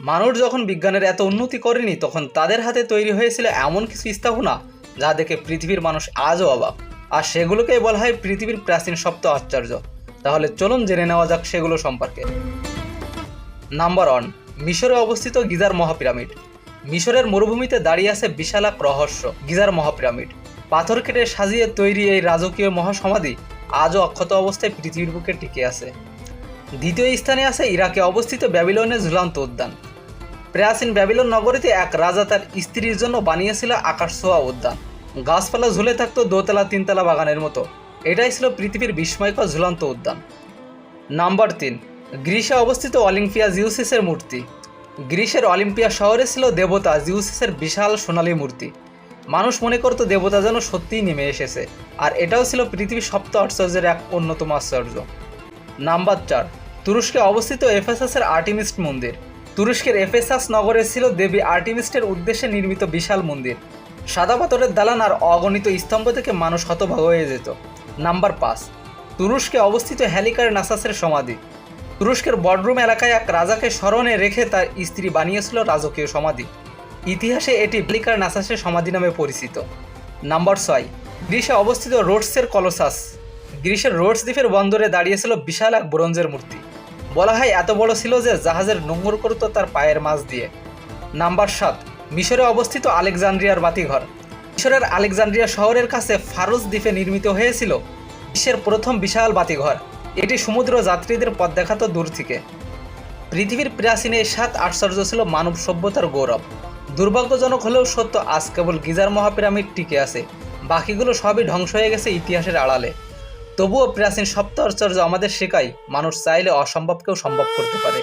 মানুষ যখন বিজ্ঞানের এত উন্নতি করেনি, তখন তাদের হাতে তৈরি হয়েছিল এমন কিছু স্থাপনা যা দেখে পৃথিবীর মানুষ আজও অবাক। আর সেগুলোকেই বলা হয় পৃথিবীর প্রাচীন সপ্ত আশ্চর্য। তাহলে চলুন জেনে নেওয়া যাক সেগুলো সম্পর্কে। নাম্বার ওয়ান, মিশরে অবস্থিত গিজার মহাপিরামিড। মিশরের মরুভূমিতে দাঁড়িয়ে আছে বিশাল এক রহস্য, গিজার মহাপিরামিড। পাথর কেটে সাজিয়ে তৈরি এই রাজকীয় মহাসমাধি আজও অক্ষত অবস্থায় পৃথিবীর বুকে টিকে আছে। দ্বিতীয় স্থানে আছে ইরাকে অবস্থিত ব্যাবিলনের ঝুলন্ত উদ্যান। প্রাচীন ব্যাবিলন নগরীতে এক রাজা তার স্ত্রীর জন্য বানিয়েছিল আকাশ ছোঁয়া উদ্যান। গাছপালা ঝুলে থাকতো দোতলা, তিনতলা বাগানের মতো। এটাই ছিল পৃথিবীর বিস্ময়কর ঝুলন্ত উদ্যান। নাম্বার তিন গ্রিসে অবস্থিত অলিম্পিয়া জিউসিসের মূর্তি। গ্রিসের অলিম্পিয়া শহরে ছিল দেবতা জিউসিসের বিশাল সোনালী মূর্তি। মানুষ মনে করতো দেবতা যেন সত্যিই নেমে এসেছে, আর এটাও ছিল পৃথিবীর সপ্ত আশ্চর্যের এক অন্যতম আশ্চর্য। নাম্বার চার, তুরস্কে অবস্থিত এফএসএসের আর্টিমিস্ট মন্দির। তুরস্কের এফেসাস নগরে ছিল দেবী আর্টিমিস্টের উদ্দেশ্যে নির্মিত বিশাল মন্দির। সাদা পাথরের দালান আর অগণিত স্তম্ভ থেকে মানুষ হতভাগ হয়ে যেত। নাম্বার পাঁচ, তুরস্কে অবস্থিত হ্যালিকার নাসাসের সমাধি। তুরস্কের বডরুম এলাকায় এক রাজাকে স্মরণে রেখে তার স্ত্রী বানিয়েছিল রাজকীয় সমাধি। ইতিহাসে এটি ব্লিকার নাসাসের সমাধি নামে পরিচিত। নাম্বার ছয়, গ্রিসে অবস্থিত রোডসের কলসাস। গ্রিসের রোডস দ্বীপের বন্দরে দাঁড়িয়েছিল বিশাল এক ব্রোঞ্জের মূর্তি। বলা হয়, এত বড় ছিল যে জাহাজের নোংর করত তার পায়ের মাছ দিয়ে। নাম্বার সাত, মিশরে অবস্থিত আলেকজান্দ্রিয়ার বাতিঘর। মিশরের আলেকজান্দ্রিয়া শহরের কাছে ফারুজ দ্বীপে নির্মিত হয়েছিল বিশ্বের প্রথম বিশাল বাতিঘর। এটি সমুদ্র যাত্রীদের পথ দেখাতো দূর থেকে। পৃথিবীর প্রাচীন এই সাত আশ্চর্য ছিল মানব সভ্যতার গৌরব। দুর্ভাগ্যজনক হলেও সত্য, আজ কেবল গিজার মহাপিরামিড টিকে আছে। বাকিগুলো সবই ধ্বংস হয়ে গেছে ইতিহাসের আড়ালে। তবুও প্রাচীন সপ্ত আশ্চর্য আমাদের শেখায় মানুষ চাইলে অসম্ভবকেও সম্ভব করতে পারে।